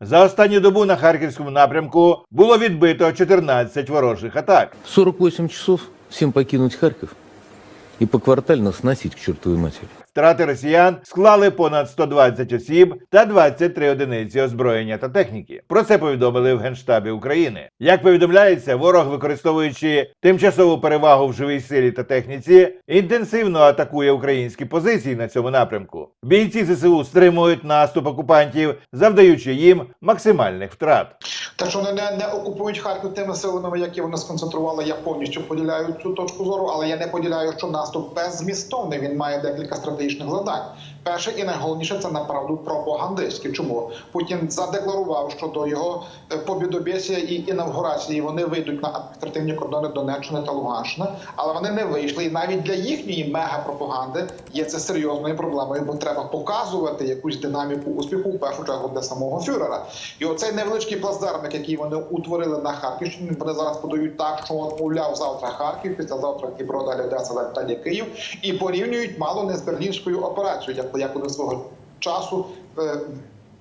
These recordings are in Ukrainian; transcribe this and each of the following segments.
За останню добу на харківському напрямку було відбито 14 ворожих атак. 48 часов всім покинуть Харків і поквартально сносить к чертовой матери. Втрати росіян склали понад 120 осіб та 23 одиниці озброєння та техніки. Про це повідомили в Генштабі України. Як повідомляється, ворог, використовуючи тимчасову перевагу в живій силі та техніці, інтенсивно атакує українські позиції на цьому напрямку. Бійці ЗСУ стримують наступ окупантів, завдаючи їм максимальних втрат. Те, що вони не, не окупують Харків тими силами, які вони сконцентрували, я повністю поділяю цю точку зору, але я не поділяю, що наступ беззмістовний. Він має декілька стратегічних завдань. Перше і найголовніше це направду пропагандистське. Чому Путін задекларував, що до його е, побідобєсія і інавгурації вони вийдуть на адміністративні кордони Донеччини та Луганщини, але вони не вийшли. І навіть для їхньої мегапропаганди є це серйозною проблемою, бо треба показувати якусь динаміку успіху в першу чергу для самого фюрера. І оцей невеличкий плацдармик, який вони утворили на Харківщині, вони зараз подають так, що мовляв завтра Харків, післязавтра Дніпро, далі Одеса, далі Київ, і порівнюють мало не з берлінською операцією, як, як вони свого часу е,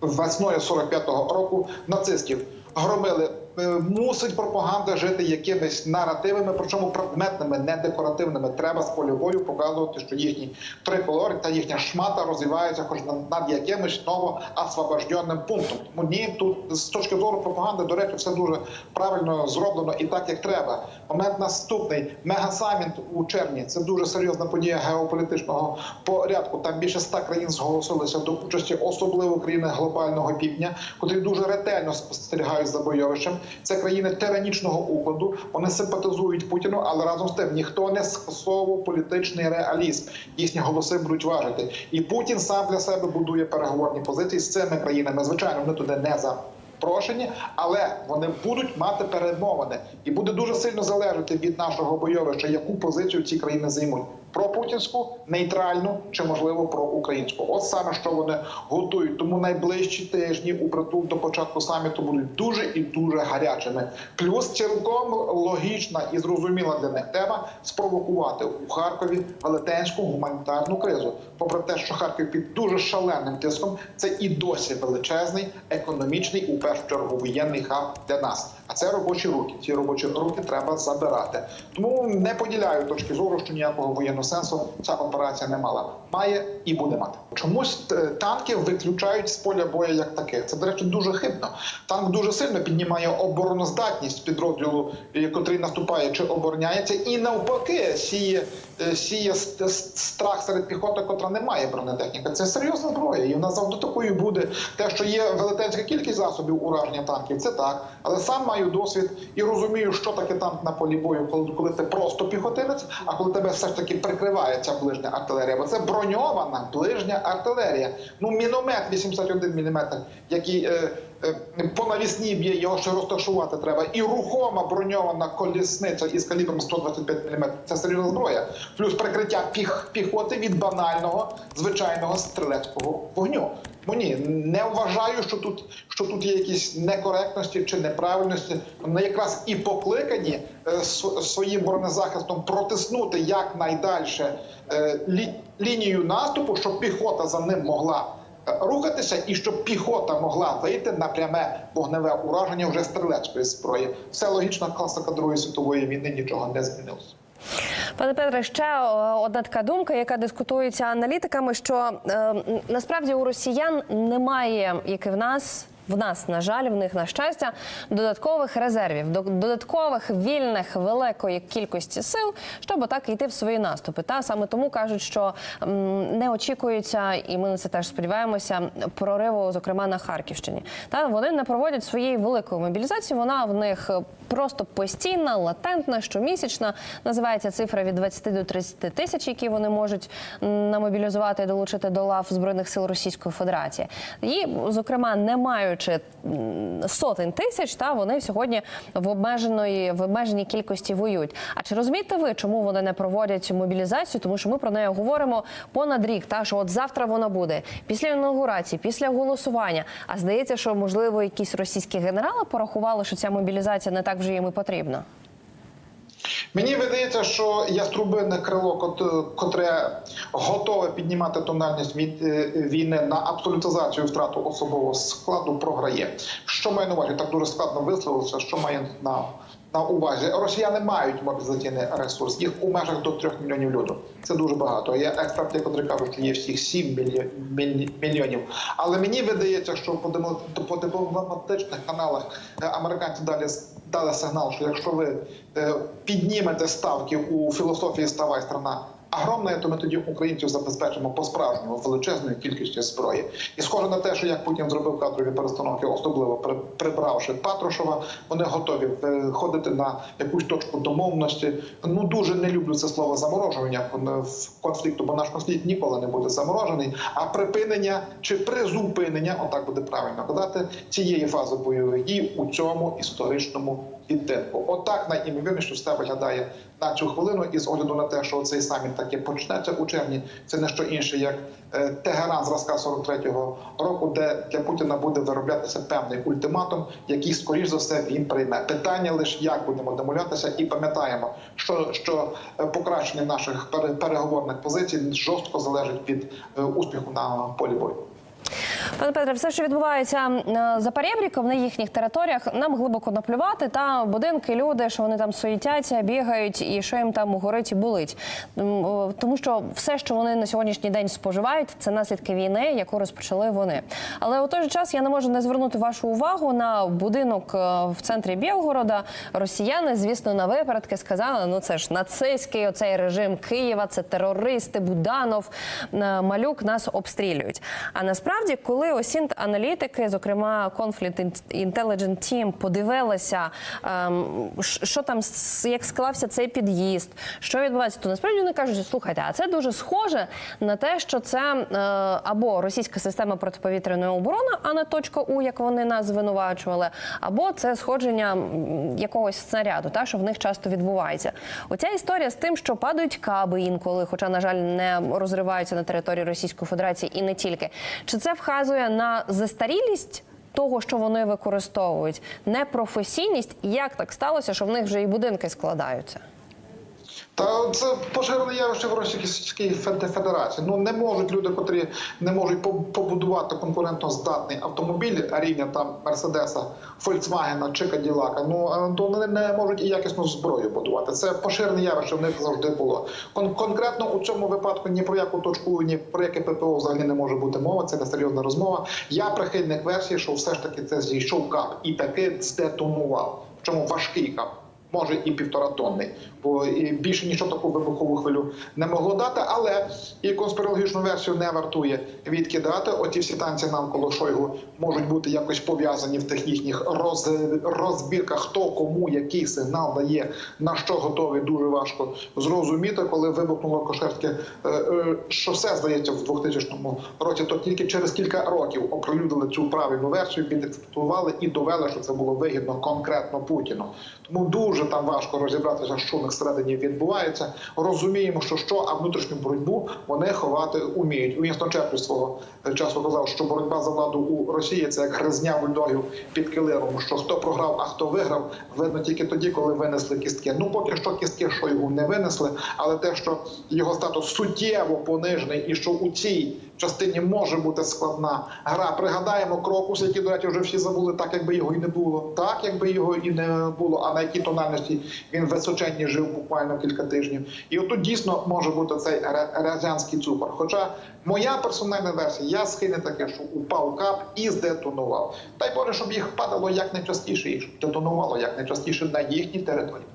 весною 45-го року нацистів громили. Е, Мусить пропаганда жити якимись наративами, причому предметними, не декоративними. Треба з полю бою показувати, що їхні триколори та їхня шмата розвиваються хоч над, якимось новоосвобожденним пунктом. Тому ні, тут з точки зору пропаганди, до речі, все дуже правильно зроблено і так, як треба. Момент наступний мегасаміт у червні. Це дуже серйозна подія геополітичного порядку. Там більше ста країн зголосилися до участі, особливо країни глобального півдня, котрі дуже ретельно спостерігають за бойовищем. Це країни тиранічного укладу. Вони симпатизують Путіну, але разом з тим ніхто не скасовував політичний реалізм. Їхні голоси будуть важити. І Путін сам для себе будує переговорні позиції з цими країнами. Звичайно, вони туди не за. Прошені, але вони будуть мати перемовини, і буде дуже сильно залежати від нашого бойовища, яку позицію ці країни займуть: про путінську, нейтральну чи можливо про українську. От саме що вони готують. Тому найближчі тижні у притул до початку саміту будуть дуже і дуже гарячими. Плюс цілком логічна і зрозуміла для них тема спровокувати у Харкові велетенську гуманітарну кризу. Попри те, що Харків під дуже шаленим тиском, це і досі величезний економічний, у першу чергу, воєнний хаб для нас. Це робочі руки. Ці робочі руки треба забирати. Тому не поділяю точки зору, що ніякого воєнного сенсу ця операція не мала. Має і буде мати. Чомусь е, танки виключають з поля бою як таке. Це, до речі, дуже хибно. Танк дуже сильно піднімає обороноздатність підрозділу, е, котрий наступає чи обороняється, і навпаки сіє, е, сіє с- с- страх серед піхоти, котра не має бронетехніки. Це серйозна зброя, і вона завжди такою буде. Те, що є велетенська кількість засобів ураження танків, це так. Але сам маю досвід і розумію, що таке танк на полі бою, коли, коли ти просто піхотинець, а коли тебе все ж таки прикриває ця ближня артилерія. Бо це броньована ближня артилерія. Ну, міномет 81 мм, який. Е, е, по навісній б'є, його ще розташувати треба. І рухома броньована колісниця із калібром 125 мм. Це серйозна зброя. Плюс прикриття піх, піхоти від банального звичайного стрілецького вогню. Ну ні, не вважаю, що тут, що тут є якісь некоректності чи неправильності. Вони якраз і покликані е, св- своїм бронезахистом протиснути якнайдальше е, лі, лінію наступу, щоб піхота за ним могла е, рухатися, і щоб піхота могла вийти на пряме вогневе ураження вже стрілецької зброї. Все логічна класика Другої світової війни нічого не змінилося. Пане Петре, ще е, одна така думка, яка дискутується аналітиками, що е, насправді у росіян немає, як і в нас. В нас, на жаль, в них на щастя, додаткових резервів, до- додаткових вільних великої кількості сил, щоб так йти в свої наступи. Та саме тому кажуть, що не очікується, і ми на це теж сподіваємося, прориву, зокрема на Харківщині. Та вони не проводять своєї великої мобілізації. Вона в них просто постійна, латентна, щомісячна. Називається цифра від 20 до 30 тисяч, які вони можуть намобілізувати і долучити до лав збройних сил Російської Федерації. І, зокрема, не маючи м, сотень тисяч, та вони сьогодні в обмеженої в обмеженій кількості воюють. А чи розумієте ви, чому вони не проводять мобілізацію? Тому що ми про неї говоримо понад рік. Та що от завтра вона буде після інаугурації, після голосування. А здається, що можливо якісь російські генерали порахували, що ця мобілізація не так вже їм і потрібна. Мені видається, що яструбине крило, кот- котре готове піднімати тональність від е, війни на абсолютизацію втрату особового складу, програє. Що має на увазі? Так дуже складно висловився. Що має на, на увазі? Росіяни мають мобілізаційний ресурс. Їх у межах до 3 мільйонів людей. Це дуже багато. Є експерти, які кажуть, що є всіх 7 мільйо- міль- мільйонів. Але мені видається, що по дипломатичних каналах американці далі дали сигнал, що якщо ви е, піднімете ставки у філософії «Ставай страна агромна, то ми тоді українців забезпечимо по справжньому величезною кількістю зброї. І схоже на те, що як Путін зробив кадрові перестановки, особливо при- прибравши Патрушева, вони готові виходити на якусь точку домовності. Ну дуже не люблю це слово заморожування в конфлікту, бо наш конфлікт ніколи не буде заморожений. А припинення чи призупинення, отак буде правильно казати, цієї фази бойових дій у цьому історичному відтинку. Отак найімовірніше все виглядає на цю хвилину, і з огляду на те, що цей саміт таки почнеться у червні, це не що інше, як е, Тегеран зразка 43-го року, де для Путіна буде вироблятися певний ультиматум, який скоріш за все він прийме. Питання лише як будемо домовлятися, і пам'ятаємо, що, що е, покращення наших пере- переговорних позицій жорстко залежить від е, успіху на полі бою. Пане Петре, все, що відбувається е, за перебріком на їхніх територіях, нам глибоко наплювати. Та будинки, люди, що вони там суетяться, бігають, і що їм там горить і болить. Тому що все, що вони на сьогоднішній день споживають, це наслідки війни, яку розпочали вони. Але у той же час я не можу не звернути вашу увагу на будинок е, в центрі Білгорода. Росіяни, звісно, на випередки сказали: ну це ж нацистський оцей режим Києва, це терористи, Буданов, е, Малюк нас обстрілюють. А насправді, коли осінт аналітики, зокрема Conflict Intelligence Team, подивилися, ем, що там як склався цей під'їзд, що відбувається, то насправді вони кажуть, слухайте, а це дуже схоже на те, що це е, або російська система протиповітряної оборони, а не точка У, як вони нас звинувачували, або це сходження якогось снаряду, та що в них часто відбувається. Оця історія з тим, що падають каби інколи, хоча, на жаль, не розриваються на території Російської Федерації і не тільки. Чи це вказує на застарілість? Того, що вони використовують, непрофесійність, як так сталося, що в них вже і будинки складаються? Та це поширене явище в Російській Фед- Федерації. Ну не можуть люди, котрі не можуть по- побудувати конкурентно здатний автомобіль рівня там Мерседеса, Фольксвагена чи Каділака. Ну то вони не можуть і якісну зброю будувати. Це поширене явище в них завжди було. Кон- конкретно у цьому випадку ні про яку точку, ні про яке ППО взагалі не може бути мова. Це не серйозна розмова. Я прихильник версії, що все ж таки це зійшов кап і таки здетонував. Причому важкий кап може і півтора тонни, бо більше нічого таку вибухову хвилю не могло дати. Але і конспірологічну версію не вартує відкидати. Оті всі танці навколо Шойгу можуть бути якось пов'язані в тих їхніх роз, розбірках, хто кому який сигнал дає, на що готовий, дуже важко зрозуміти, коли вибухнуло Кошерське е, е, шосе, здається, в 2000 році, то тільки через кілька років оприлюдили цю правильну версію, підексплуатували і довели, що це було вигідно конкретно Путіну. Тому дуже там важко розібратися, що в них всередині відбувається. Розуміємо, що що, а внутрішню боротьбу вони ховати уміють. Уінстон Черчилль свого часу казав, що боротьба за владу у Росії це як гризня бульдогів під килимом. Що хто програв, а хто виграв, видно тільки тоді, коли винесли кістки. Ну поки що кістки Шойгу не винесли, але те, що його статус суттєво понижений, і що у цій частині може бути складна гра. Пригадаємо крокус, який, до речі, вже всі забули, так якби його і не було, так якби його і не було. А на якій тональності він височенні жив буквально кілька тижнів. І отут дійсно може бути цей рязанський цукор. Хоча моя персональна версія, я схильний таке, що упав кап і здетонував. Дай Боже, щоб їх падало як найчастіше, і щоб детонувало як найчастіше на їхній території.